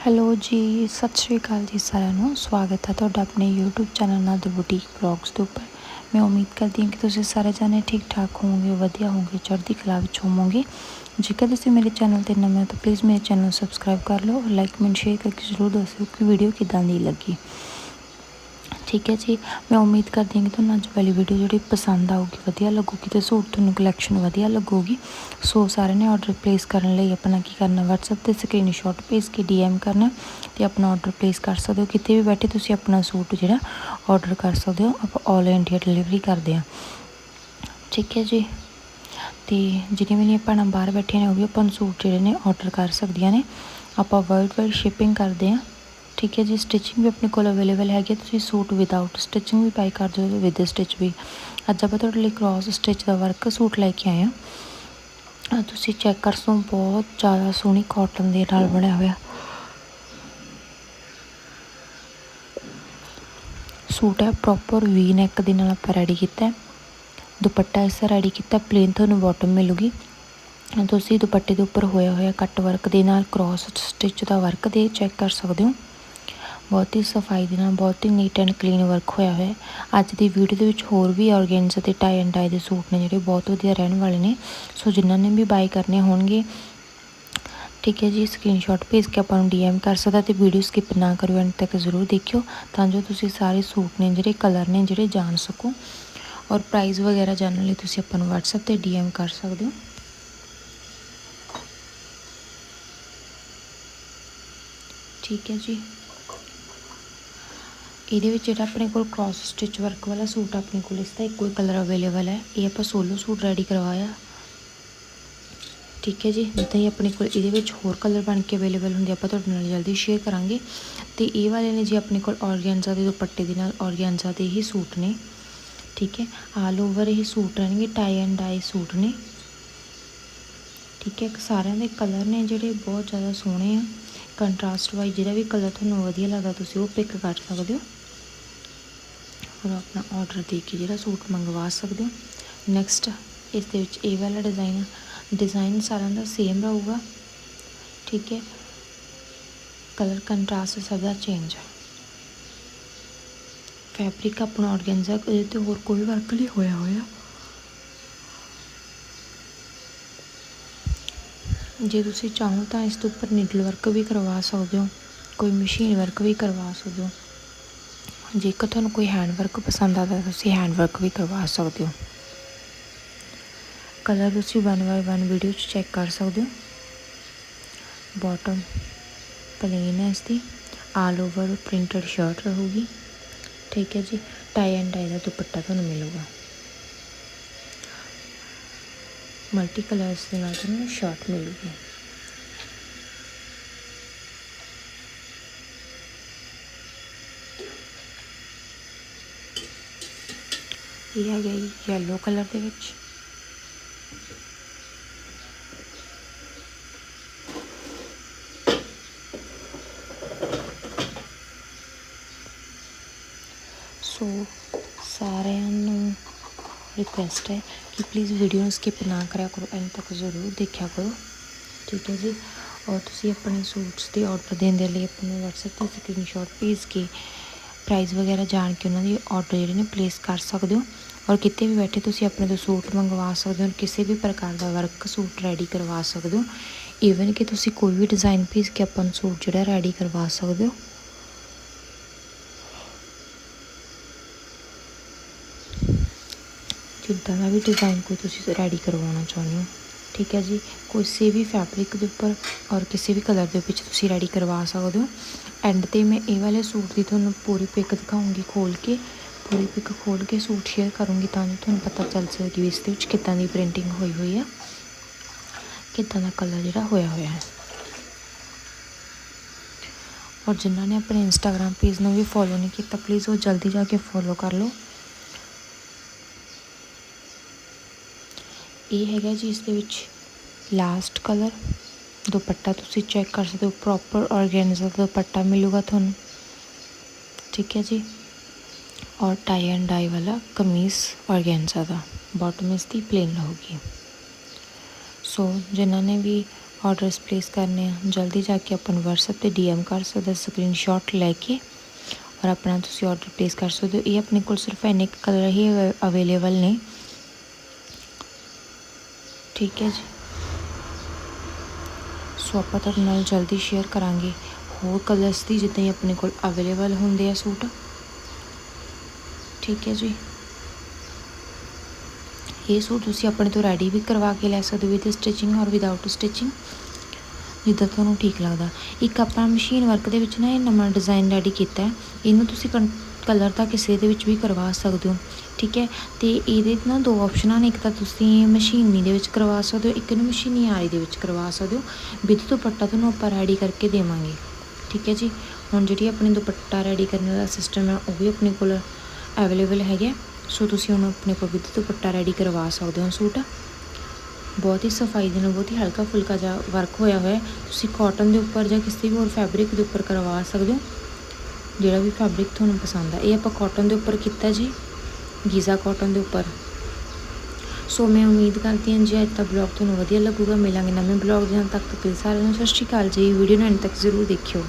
Hello ਜੀ, ਸਤਿ ਸ਼੍ਰੀ ਅਕਾਲ ਜੀ ਸਾਰਿਆਂ ਨੂੰ। ਸਵਾਗਤ ਹੈ ਤੁਹਾਡਾ ਆਪਣੇ YouTube ਚੈਨਲ ਨਾਲ ਦ ਬੁਟੀਕ ਬਲੌਗਸ ਦੇ ਉੱਪਰ। ਮੈਂ ਉਮੀਦ ਕਰਦੀ ਹਾਂ ਕਿ ਤੁਸੀਂ ਸਾਰੇ ਜਾਣੇ ਠੀਕ ਠਾਕ ਹੋਵੋਗੇ, ਵਧੀਆ ਹੋਵੋਗੇ, ਚੜ੍ਹਦੀ ਕਲਾ ਵਿੱਚ ਹੋਵੋਗੇ। ਜੇਕਰ ਤੁਸੀਂ ਮੇਰੇ ਚੈਨਲ ਤੇ ਨਵੇਂ ਹੋ ਤਾਂ ਪਲੀਜ਼ ਮੇਰੇ ਚੈਨਲ ਨੂੰ ਸਬਸਕ੍ਰਾਈਬ ਕਰ ਲਓ ਲਾਈਕ ਕਮੈਂਟ ਸ਼ੇਅਰ ਕਰਕੇ ਜ਼ਰੂਰ ਦੱਸਿਓ ਕਿ ਵੀਡੀਓ ਕਿਦਾਂ ਦੀ ਲੱਗੀ। ਠੀਕ ਹੈ ਜੀ। ਮੈਂ ਉਮੀਦ ਕਰਦੀ ਹਾਂ ਕਿ ਤੁਹਾਨੂੰ ਅੱਜ ਵਾਲੀ ਵੀਡੀਓ ਜਿਹੜੀ ਪਸੰਦ ਆਊਗੀ, ਵਧੀਆ ਲੱਗੂਗੀ ਤੇ ਸੂਟ ਤੁਹਾਨੂੰ ਕਲੈਕਸ਼ਨ ਵਧੀਆ ਲੱਗੂਗੀ। ਸੋ ਸਾਰਿਆਂ ਨੇ ਆਰਡਰ ਪਲੇਸ ਕਰਨ ਲਈ ਆਪਣਾ ਕੀ ਕਰਨਾ, WhatsApp ਤੇ ਸਕਰੀਨਸ਼ਾਟ ਭੇਜ ਕੇ DM ਕਰਨਾ ਤੇ ਆਪਣਾ ਆਰਡਰ ਪਲੇਸ ਕਰ ਸਕਦੇ ਹੋ। ਕਿਤੇ ਵੀ ਬੈਠੇ ਤੁਸੀਂ ਆਪਣਾ ਸੂਟ ਜਿਹੜਾ ਆਰਡਰ ਕਰ ਸਕਦੇ ਹੋ। ਆਪਾਂ ਆਲ ਇੰਡੀਆ ਡਿਲੀਵਰੀ ਕਰਦੇ ਹਾਂ। ਠੀਕ ਹੈ ਜੀ। ਤੇ ਜਿਹੜੀਆਂ ਮੇਰੀਆਂ ਭੈਣਾਂ ਬਾਹਰ ਬੈਠੀਆਂ ਨੇ, ਉਹ ਵੀ ਆਪਾਂ ਨੂੰ ਸੂਟ ਜਿਹੜੇ ਨੇ ਆਰਡਰ ਕਰ ਸਕਦੀਆਂ ਨੇ। ਆਪਾਂ ਵਰਲਡ ਵਾਈਡ ਸ਼ਿਪਿੰਗ ਕਰਦੇ ਹਾਂ। ਠੀਕ ਹੈ ਜੀ ਸਟਿਚਿੰਗ ਵੀ ਆਪਣੇ ਕੋਲ ਅਵੇਲੇਬਲ ਹੈਗੀ ਤੁਸੀਂ ਸੂਟ ਵਿਦਆਊਟ ਸਟਿਚਿੰਗ ਵੀ ਪਾਈ ਕਰ ਦਿਓ ਵਿਦ ਸਟਿਚ ਵੀ। ਅੱਜ ਆਪਾਂ ਤੁਹਾਡੇ ਲਈ ਕ੍ਰਾਸ ਸਟਿਚ ਦਾ ਵਰਕ ਸੂਟ ਲੈ ਕੇ ਆਏ ਆ ਤੁਸੀਂ ਚੈੱਕ ਕਰ ਸੋ ਬਹੁਤ ਜ਼ਿਆਦਾ ਸੋਹਣੀ ਕਾਟਨ ਦੇ ਨਾਲ ਬਣਿਆ ਹੋਇਆ। ਸੂਟ ਹੈ ਪ੍ਰੋਪਰ ਵੀ ਨੈਕ ਦੇ ਨਾਲ ਆਪਾਂ ਰੈਡੀ ਕੀਤਾ ਦੁਪੱਟਾ ਇਸ ਰੈਡੀ ਕੀਤਾ ਪਲੇਨ ਤੁਹਾਨੂੰ ਬਾਟਮ ਮਿਲੂਗੀ। ਤੁਸੀਂ ਦੁਪੱਟੇ ਦੇ ਉੱਪਰ ਹੋਇਆ ਹੋਇਆ ਕੱਟ ਵਰਕ ਦੇ ਨਾਲ ਕ੍ਰਾਸ ਸਟਿਚ ਦਾ ਵਰਕ ਦੇ ਚੈੱਕ ਕਰ ਸਕਦੇ ਹੋ। ਬਹੁਤ ਹੀ ਸਫ਼ਾਈ ਦੇ ਨਾਲ ਬਹੁਤ ਹੀ ਨੀਟ ਐਂਡ ਕਲੀਨ ਵਰਕ ਹੋਇਆ ਹੋਇਆ ਅੱਜ ਦੀ ਵੀਡੀਓ ਦੇ ਵਿੱਚ ਹੋਰ ਵੀ ਆਰਗੈਂਜ਼ਾ ਅਤੇ ਟਾਈ ਐਂਡ ਟਾਈ ਦੇ ਸੂਟ ਨੇ ਜਿਹੜੇ ਬਹੁਤ ਵਧੀਆ ਰਹਿਣ ਵਾਲੇ ਨੇ। ਸੋ ਜਿਨ੍ਹਾਂ ਨੇ ਵੀ ਬਾਈ ਕਰਨੇ ਹੋਣਗੇ, ਠੀਕ ਹੈ ਜੀ ਸਕਰੀਨਸ਼ਾਟ ਭੇਜ ਕੇ ਆਪਾਂ ਨੂੰ ਡੀਐਮ ਕਰ ਸਕਦਾ ਤੇ ਵੀਡੀਓ ਸਕਿਪ ਨਾ ਕਰਿਓ ਐਂਡ ਤੱਕ ਜ਼ਰੂਰ ਦੇਖਿਓ, ਤਾਂ ਜੋ ਤੁਸੀਂ ਸਾਰੇ ਸੂਟ ਨੇ ਜਿਹੜੇ ਕਲਰ ਨੇ ਜਿਹੜੇ ਜਾਣ ਸਕੋ। ਔਰ ਪ੍ਰਾਈਸ ਵਗੈਰਾ ਜਾਣਨ ਲਈ ਤੁਸੀਂ ਆਪਾਂ ਨੂੰ WhatsApp ਤੇ ਡੀਐਮ ਕਰ ਸਕਦੇ ਹੋ। ਠੀਕ ਹੈ ਜੀ। ਇਹਦੇ ਵਿੱਚ ਜਿਹੜਾ ਆਪਣੇ ਕੋਲ ਕ੍ਰਾਸ ਸਟਿਚ ਵਰਕ ਵਾਲਾ ਸੂਟ ਆਪਣੇ ਕੋਲ ਇਸ ਦਾ ਇੱਕੋ ਹੀ ਕਲਰ ਅਵੇਲੇਬਲ ਹੈ। ਇਹ ਆਪਾਂ ਸੋਲੋ ਸੂਟ ਰੈਡੀ ਕਰਵਾਇਆ। ਠੀਕ ਹੈ ਜੀ? ਜਿੱਦਾਂ ਹੀ ਆਪਣੇ ਕੋਲ ਇਹਦੇ ਵਿੱਚ ਹੋਰ ਕਲਰ ਬਣ ਕੇ ਅਵੇਲੇਬਲ ਹੁੰਦੇ, ਆਪਾਂ ਤੁਹਾਡੇ ਨਾਲ ਜਲਦੀ ਸ਼ੇਅਰ ਕਰਾਂਗੇ। ਤੇ ਇਹ ਵਾਲੇ ਨੇ ਜੀ ਆਪਣੇ ਕੋਲ ਔਰਗੈਂਜ਼ਾ ਦੇ ਦੁਪੱਟੇ ਦੇ ਨਾਲ ਔਰਗੈਂਜ਼ਾ ਦੇ ਹੀ ਸੂਟ ਨੇ। ਠੀਕ ਹੈ? ਆਲ ਓਵਰ ਇਹ ਸੂਟ ਰਹਿਣਗੇ ਟਾਈ ਐਂਡ ਡਾਈ ਸੂਟ ਨੇ। ਠੀਕ ਹੈ? ਸਾਰਿਆਂ ਦੇ ਕਲਰ ਨੇ ਜਿਹੜੇ ਬਹੁਤ ਜ਼ਿਆਦਾ ਸੋਹਣੇ ਆ। ਕੰਟਰਾਸਟ ਵਾਈਜ਼ ਜਿਹੜਾ ਵੀ ਕਲਰ ਤੁਹਾਨੂੰ ਵਧੀਆ ਲੱਗਦਾ, ਤੁਸੀਂ ਉਹ ਪਿਕ ਕਰ ਸਕਦੇ ਹੋ। ਔਰ ਆਪਣਾ ਆਰਡਰ ਦੇ ਕੇ ਜਿਹੜਾ ਸੂਟ ਮੰਗਵਾ ਸਕਦੇ ਹੋ। ਨੈਕਸਟ ਇਸ ਦੇ ਵਿੱਚ ਇਹ ਵਾਲਾ ਡਿਜ਼ਾਈਨ ਡਿਜ਼ਾਈਨ ਸਾਰਿਆਂ ਦਾ ਸੇਮ ਰਹੂਗਾ। ਠੀਕ ਹੈ। ਕਲਰ ਕੰਟਰਾਸਟ ਸਭ ਦਾ ਚੇਂਜ ਹੈ ਫੈਬਰਿਕ ਆਪਣਾ ਆਰਗੈਂਜ਼ਾ ਇਹਦੇ ਤੇ ਹੋਰ ਕੋਈ ਵਰਕ ਨਹੀਂ ਹੋਇਆ ਹੋਇਆ। ਜੇ ਤੁਸੀਂ ਚਾਹੋ ਤਾਂ ਇਸ ਦੇ ਉੱਪਰ ਨੀਡਲ ਵਰਕ ਵੀ ਕਰਵਾ ਸਕਦੇ ਹੋ। ਕੋਈ ਮਸ਼ੀਨ ਵਰਕ ਵੀ ਕਰਵਾ ਸਕਦੇ ਹੋ। ਜੇਕਰ ਤੁਹਾਨੂੰ ਕੋਈ ਹੈਂਡ ਵਰਕ ਪਸੰਦ ਆਦਾ ਤੁਸੀਂ ਹੈਂਡ ਵਰਕ ਵੀ ਕਰਵਾ ਸਕਦੇ ਹੋ। ਕਲਰ ਤੁਸੀਂ ਵਨ ਬਾਈ ਵਨ ਵੀਡੀਓ 'ਚ ਚੈੱਕ ਕਰ ਸਕਦੇ ਹੋ। ਬਾਟਮ ਪਲੇਨ ਹੈ ਇਸ ਦੀ ਆਲ ਓਵਰ ਪ੍ਰਿੰਟਡ ਸ਼ਰਟ ਰਹੂਗੀ। ਠੀਕ ਹੈ ਜੀ ਟਾਈ ਐਂਡ ਡਾਈ ਦਾ ਦੁਪੱਟਾ ਤੁਹਾਨੂੰ ਮਿਲੂਗਾ। ਮਲਟੀ ਕਲਰਸ ਦੇ ਨਾਲ ਤੁਹਾਨੂੰ ਸ਼ਰਟ ਮਿਲੂਗੀ। ਇਹ ਹੈਗਾ ਜੀ ਯੈਲੋ ਕਲਰ ਦੇ ਵਿੱਚ। ਸੋ ਸਾਰਿਆਂ ਨੂੰ ਰਿਕੁਐਸਟ ਹੈ ਕਿ ਪਲੀਜ਼ ਵੀਡੀਓ ਨੂੰ ਸਕਿਪ ਨਾ ਕਰਿਆ ਕਰੋ, ਐਂਡ ਤੱਕ ਜ਼ਰੂਰ ਦੇਖਿਆ ਕਰੋ। ਠੀਕ ਹੈ ਜੀ? ਔਰ ਤੁਸੀਂ ਆਪਣੇ ਸੂਟਸ ਦੇ ਆਰਡਰ ਦੇਣ ਦੇ ਲਈ ਆਪਣੇ WhatsApp ਤੇ ਸਕਰੀਨਸ਼ਾਟ ਭੇਜ ਕੇ ਪ੍ਰਾਈਸ ਵਗੈਰਾ ਜਾਣ ਕੇ ਉਹਨਾਂ ਦੀ ਆਰਡਰ ਜਿਹੜੇ ਨੇ ਪਲੇਸ ਕਰ ਸਕਦੇ ਹੋ। ਔਰ ਕਿਤੇ ਵੀ ਬੈਠੇ ਤੁਸੀਂ ਆਪਣੇ ਤੋਂ ਸੂਟ ਮੰਗਵਾ ਸਕਦੇ ਹੋ ਕਿਸੇ ਵੀ ਪ੍ਰਕਾਰ ਦਾ ਵਰਕ ਸੂਟ ਰੈਡੀ ਕਰਵਾ ਸਕਦੇ ਹੋ। ਈਵਨ ਕਿ ਤੁਸੀਂ ਕੋਈ ਵੀ ਡਿਜ਼ਾਈਨ ਭੇਜ ਕੇ ਆਪਾਂ ਨੂੰ ਸੂਟ ਜਿਹੜਾ ਰੈਡੀ ਕਰਵਾ ਸਕਦੇ ਹੋ। ਜਿੱਦਾਂ ਦਾ ਵੀ ਡਿਜ਼ਾਈਨ ਕੋਈ ਤੁਸੀਂ ਰੈਡੀ ਕਰਵਾਉਣਾ ਚਾਹੁੰਦੇ ਹੋ, ਠੀਕ ਹੈ ਜੀ? ਕਿਸੇ ਵੀ ਫੈਬਰਿਕ ਦੇ ਉੱਪਰ ਔਰ ਕਿਸੇ ਵੀ ਕਲਰ ਦੇ ਵਿੱਚ ਤੁਸੀਂ ਰੈਡੀ ਕਰਵਾ ਸਕਦੇ ਹੋ। ਐਂਡ ਤੇ ਮੈਂ ਇਹ ਵਾਲੇ ਸੂਟ ਦੀ ਤੁਹਾਨੂੰ ਪੂਰੀ ਪਿਕ ਦਿਖਾਉਂਗੀ ਖੋਲ ਕੇ। ਪੂਰੀ ਪਿਕ ਖੋਲ ਕੇ ਸੂਟ ਸ਼ੇਅਰ ਕਰੂੰਗੀ ਤਾਂ ਜੋ ਤੁਹਾਨੂੰ ਪਤਾ ਚੱਲ ਸਕੇ ਵੀ ਇਸ ਦੇ ਵਿੱਚ ਕਿੱਦਾਂ ਦੀ ਪ੍ਰਿੰਟਿੰਗ ਹੋਈ ਹੋਈ ਆ। ਕਿੱਦਾਂ ਦਾ ਕਲਰ ਜਿਹੜਾ ਹੋਇਆ ਹੋਇਆ ਹੈ। ਔਰ ਜਿਨ੍ਹਾਂ ਨੇ ਆਪਣੇ ਇੰਸਟਾਗ੍ਰam ਪੇਜ ਨੂੰ ਵੀ ਫੋਲੋ ਨਹੀਂ ਕੀਤਾ ਪਲੀਜ਼ ਉਹ ਜਲਦੀ ਜਾ ਕੇ ਫੋਲੋ ਕਰ ਲਓ। ਇਹ ਹੈਗਾ ਜੀ ਇਸ ਦੇ ਵਿੱਚ ਲਾਸਟ ਕਲਰ ਦੁਪੱਟਾ ਤੁਸੀਂ ਚੈੱਕ ਕਰ ਸਕਦੇ ਹੋ ਪ੍ਰੋਪਰ ਆਰਗੈਂਜ਼ਾ ਦਾ ਦੁਪੱਟਾ ਮਿਲੂਗਾ ਤੁਹਾਨੂੰ ਠੀਕ ਹੈ ਜੀ ਔਰ ਟਾਈ ਐਂਡ ਡਾਈ ਵਾਲਾ ਕਮੀਜ਼ ਆਰਗੈਂਜ਼ਾ ਦਾ ਬਾਟਮ ਇਸ ਦੀ ਪਲੇਨ ਰਹੂਗੀ ਸੋ ਜਿਨ੍ਹਾਂ ਨੇ ਵੀ ਆਰਡਰਸ ਪਲੇਸ ਕਰਨੇ ਆ ਜਲਦੀ ਜਾ ਕੇ ਆਪਾਂ ਨੂੰ WhatsApp ਤੇ DM ਕਰ ਸਕਦੇ ਸਕਰੀਨਸ਼ਾਟ ਲੈ ਕੇ ਔਰ ਆਪਣਾ ਤੁਸੀਂ ਆਰਡਰ ਪਲੇਸ ਕਰ ਸਕਦੇ ਹੋ ਇਹ ਆਪਣੇ ਕੋਲ ਸਿਰਫ ਇੰਨੇ ਕਲਰ ਹੀ ਅਵੇਲੇਬਲ ਨੇ ਠੀਕ ਹੈ ਜੀ ਸੋ ਆਪਾਂ ਤੁਹਾਡੇ ਨਾਲ ਜਲਦੀ ਸ਼ੇਅਰ ਕਰਾਂਗੇ। ਹੋਰ ਕਲਰਸ ਦੀ ਜਿੱਦਾਂ ਹੀ ਆਪਣੇ ਕੋਲ ਅਵੇਲੇਬਲ ਹੁੰਦੇ ਆ ਸੂਟ। ਠੀਕ ਹੈ ਜੀ। ਇਹ ਸੂਟ ਤੁਸੀਂ ਆਪਣੇ ਤੋਂ ਰੈਡੀ ਵੀ ਕਰਵਾ ਕੇ ਲੈ ਸਕਦੇ ਹੋ ਵਿਦ ਸਟਿਚਿੰਗ ਔਰ ਵਿਦਆਊਟ ਸਟਿਚਿੰਗ ਜਿੱਦਾਂ ਤੁਹਾਨੂੰ ਠੀਕ ਲੱਗਦਾ। ਇੱਕ ਆਪਾਂ ਮਸ਼ੀਨ ਵਰਕ ਦੇ ਵਿੱਚ ਨਾ ਇਹ ਨਵਾਂ ਡਿਜ਼ਾਈਨ ਰੈਡੀ ਕੀਤਾ ਹੈ। ਇਹਨੂੰ ਤੁਸੀਂ ਕਲਰ ਤਾਂ ਕਿਸੇ ਦੇ ਵਿੱਚ ਵੀ ਕਰਵਾ ਸਕਦੇ ਹੋ, ਠੀਕ ਹੈ? ਤੇ ਇਹਦੇ ਨਾ ਦੋ ਆਪਸ਼ਨਾਂ ਨੇ ਇੱਕ ਤਾਂ ਤੁਸੀਂ ਮਸ਼ੀਨੀ ਦੇ ਵਿੱਚ ਕਰਵਾ ਸਕਦੇ ਹੋ, ਇੱਕ ਨੂੰ ਮਸ਼ੀਨੀ ਆਈ ਦੇ ਵਿੱਚ ਕਰਵਾ ਸਕਦੇ ਹੋ। ਵਿਦ ਦੁਪੱਟਾ ਤੁਹਾਨੂੰ ਆਪਾਂ ਰੈਡੀ ਕਰਕੇ ਦੇਵਾਂਗੇ, ਠੀਕ ਹੈ ਜੀ? ਹੁਣ ਜਿਹੜੀ ਆਪਣੀ ਦੁਪੱਟਾ ਰੈਡੀ ਕਰਨ ਦਾ ਸਿਸਟਮ ਹੈ, ਉਹ ਵੀ ਆਪਣੇ ਕੋਲ ਅਵੇਲੇਬਲ ਹੈਗਾ ਸੋ ਤੁਸੀਂ ਹੁਣ ਆਪਣੇ ਕੋਲ ਵਿਦ ਦੁਪੱਟਾ ਰੈਡੀ ਕਰਵਾ ਸਕਦੇ ਹੋ ਸੂਟ। ਬਹੁਤ ਹੀ ਸਫ਼ਾਈ ਦੇ ਨਾਲ, ਬਹੁਤ ਹੀ ਹਲਕਾ ਫੁਲਕਾ ਜਿਹਾ ਵਰਕ ਹੋਇਆ ਹੋਇਆ ਤੁਸੀਂ ਕਾਟਨ ਦੇ ਉੱਪਰ ਜਾਂ ਕਿਸੇ ਵੀ ਹੋਰ ਫੈਬਰਿਕ ਦੇ ਉੱਪਰ ਕਰਵਾ ਸਕਦੇ ਹੋ। ਜਿਹੜਾ ਵੀ ਫੈਬਰਿਕ ਤੁਹਾਨੂੰ ਪਸੰਦ ਆ, ਇਹ ਆਪਾਂ ਕਾਟਨ ਦੇ ਉੱਪਰ ਕੀਤਾ ਜੀ, ਗੀਜ਼ਾ ਕਾਟਨ ਦੇ ਉੱਪਰ। ਸੋ ਮੈਂ ਉਮੀਦ ਕਰਦੀ ਹਾਂ ਜੀ ਅੱਜ ਦਾ ਬਲੌਗ ਤੁਹਾਨੂੰ ਵਧੀਆ ਲੱਗੂਗਾ। ਮਿਲਾਂਗੇ ਨਵੇਂ ਬਲੌਗ ਦੇ ਨਾਲ ਤੱਕ ਤੱਕ ਸਾਰਿਆਂ ਨੂੰ ਸਤਿ ਸ਼੍ਰੀ ਅਕਾਲ ਜੀ। ਵੀਡੀਓ ਨੂੰ ਅੰਤ ਤੱਕ ਜ਼ਰੂਰ ਦੇਖਿਓ।